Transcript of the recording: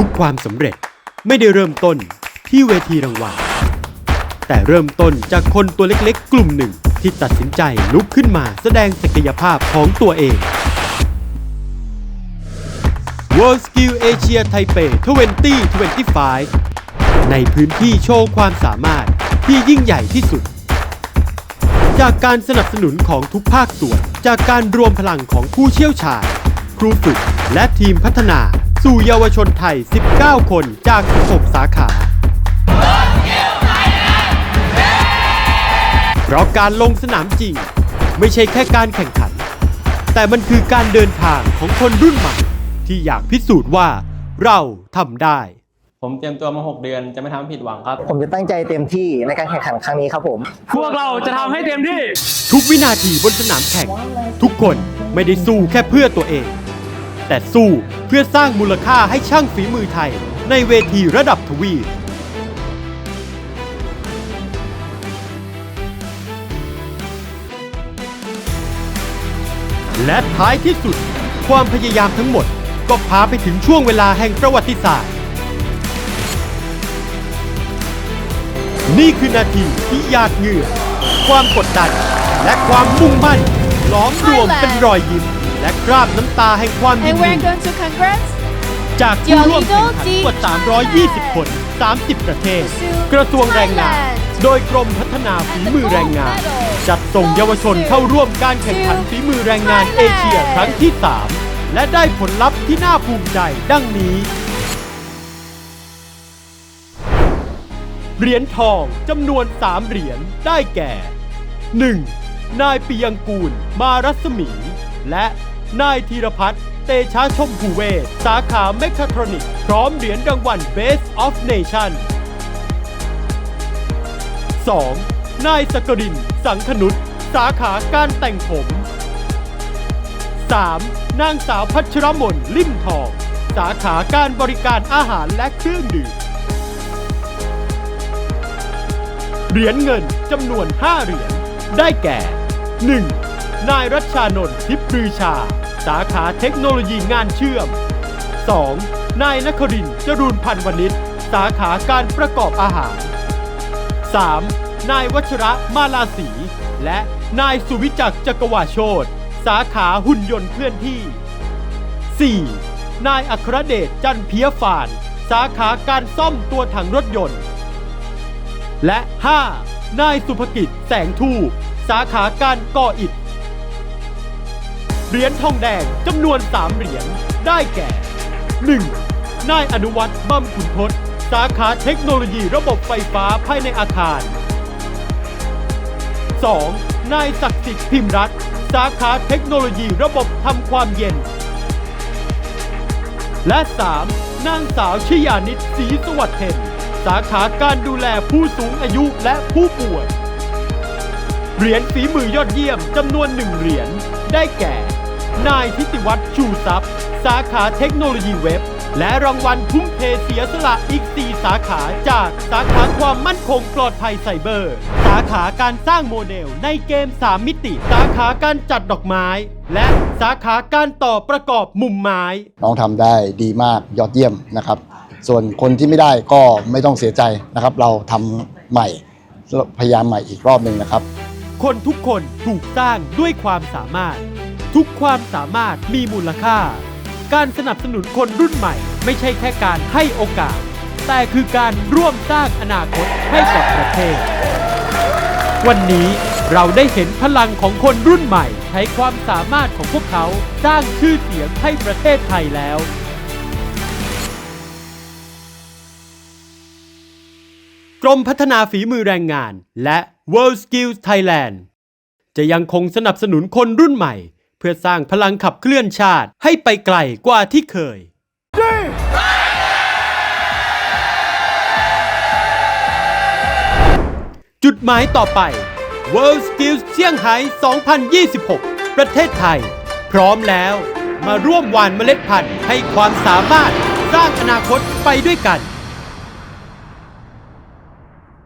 ทุกความสำเร็จไม่ได้เริ่มต้นที่เวทีรางวัล แต่เริ่มต้นจากคนตัวเล็กๆ กลุ่มหนึ่งที่ตัดสินใจลุกขึ้นมาแสดงศักยภาพของตัวเอง World Skill Asia Taipei 2025 ในพื้นที่โชว์ความสามารถที่ยิ่งใหญ่ที่สุด จากการสนับสนุนของทุกภาคส่วน จากการรวมพลังของผู้เชี่ยวชาญ ครูฝึกและทีมพัฒนา สู่เยาวชนไทย 19 คนจาก 16 สาขา เพราะการลงสนามจริง ไม่ใช่แค่การแข่งขัน แต่มันคือการเดินทางของคนรุ่นใหม่ ที่อยากพิสูจน์ว่าเราทำได้ ผมเตรียมตัวมา 6 เดือนจะไม่ทำให้ผิดหวังครับ ผมจะตั้งใจเต็มที่ในการแข่งขันครั้งนี้ครับผม พวกเราจะทำให้เต็มที่ ทุกวินาทีบนสนามแข่ง ทุกคนไม่ได้สู้แค่เพื่อตัวเอง แต่สู้เพื่อสร้างมูลค่าให้ช่างฝีมือไทย ในเวทีระดับทวีปและท้ายที่สุด ความพยายามทั้งหมด ก็พาไปถึงช่วงเวลาแห่งประวัติศาสตร์ นี่คือนาทีที่หยาดเหงื่อ ความกดดัน และความมุ่งมั่นล้อมรวมเป็นรอยยิ้ม และคราบน้ำตาแห่งความยิน And ดี we're going to congrats จากผู้ร่วมแข่งขันกว่า 320 คน 30 ประเทศ กระทรวงแรงงาน โดยกรมพัฒนาฝีมือแรงงาน จัดส่งเยาวชนเข้าร่วมการแข่งขันฝีมือแรงงานเอเชียครั้งที่ 3 และได้ผลลัพธ์ที่น่าภูมิใจดังนี้ เหรียญทองจำนวน 3 เหรียญได้แก่ 1. นายปิยังกูล มารัศมี และ นายธีรพัฒน์เตชะชมพูเวศสาขาเมคาทรอนิกส์พร้อมเหรียญรางวัล Best of Nation 2. นายสกริน สังคนุษสาขาการแต่งผม 3. นางสาวพัชรมนลิ่มทอง สาขาการบริการอาหารและเครื่องดื่ม เหรียญเงินจำนวน 5 เหรียญ ได้แก่ 1. นายรัชชานนท์ทิพย์ปรือชา สาขาเทคโนโลยีงานเชื่อม 2. นายนครินทร์จรูนพันธ์วณิชสาขาการประกอบอาหาร 3. นายวัชระมาลาสี และนายสุวิจักจักรวาโชตสาขาหุ่นยนต์เคลื่อนที่ 4. นายอัครเดชจันเพียฝาน สาขาการซ่อมตัวถังรถยนต์ และ 5. นายสุภกิจแสงทู สาขาการก่ออิฐ เหรียญทองแดงจำนวน 3 เหรียญได้แก่ 1. นายอนุวัฒน์บัมขุนทศสาขาเทคโนโลยีระบบไฟฟ้าภายในอาคาร 2. นายศักดิ์สิทธิ์พิมรัตน์สาขาเทคโนโลยีระบบทำความเย็น และ 3. นางสาวชยานิตศรีสวัสดิ์เทนสาขาการดูแลผู้สูงอายุและผู้ป่วย เหรียญฝีมือยอดเยี่ยมจำนวนหนึ่งเหรียญได้แก่ นายทิติวัฒน์ชูทรัพย์ สาขาเทคโนโลยีเว็บ และรางวัลทุ่มเทเสียสละอีก 4 สาขาจากสาขาความมั่นคงปลอดภัยไซเบอร์ สาขาการสร้างโมเดลในเกม 3 มิติ สาขาการจัดดอกไม้ และสาขาการต่อประกอบมุมไม้ น้องทำได้ดีมากยอดเยี่ยมนะครับ ส่วนคนที่ไม่ได้ก็ไม่ต้องเสียใจนะครับ เราทำใหม่พยายามใหม่อีกรอบหนึ่งนะครับ คนทุกคนถูกสร้างด้วยความสามารถ ทุกความสามารถมีมูลค่า การสนับสนุนคนรุ่นใหม่ ไม่ใช่แค่การให้โอกาส แต่คือการร่วมสร้างอนาคตให้กับประเทศ วันนี้เราได้เห็นพลังของคนรุ่นใหม่ ใช้ความสามารถของพวกเขาสร้างชื่อเสียงให้ประเทศไทยแล้วกรมพัฒนาฝีมือแรงงาน และ World Skills Thailand จะยังคงสนับสนุนคนรุ่นใหม่ เพื่อสร้างพลังขับเคลื่อนชาติให้ไปไกลกว่าที่เคย จุดหมายต่อไป World Skills เซี่ยงไฮ้2026 ประเทศไทย พร้อมแล้ว มาร่วมหว่านเมล็ดพันธุ์ให้ความสามารถสร้างอนาคตไปด้วยกัน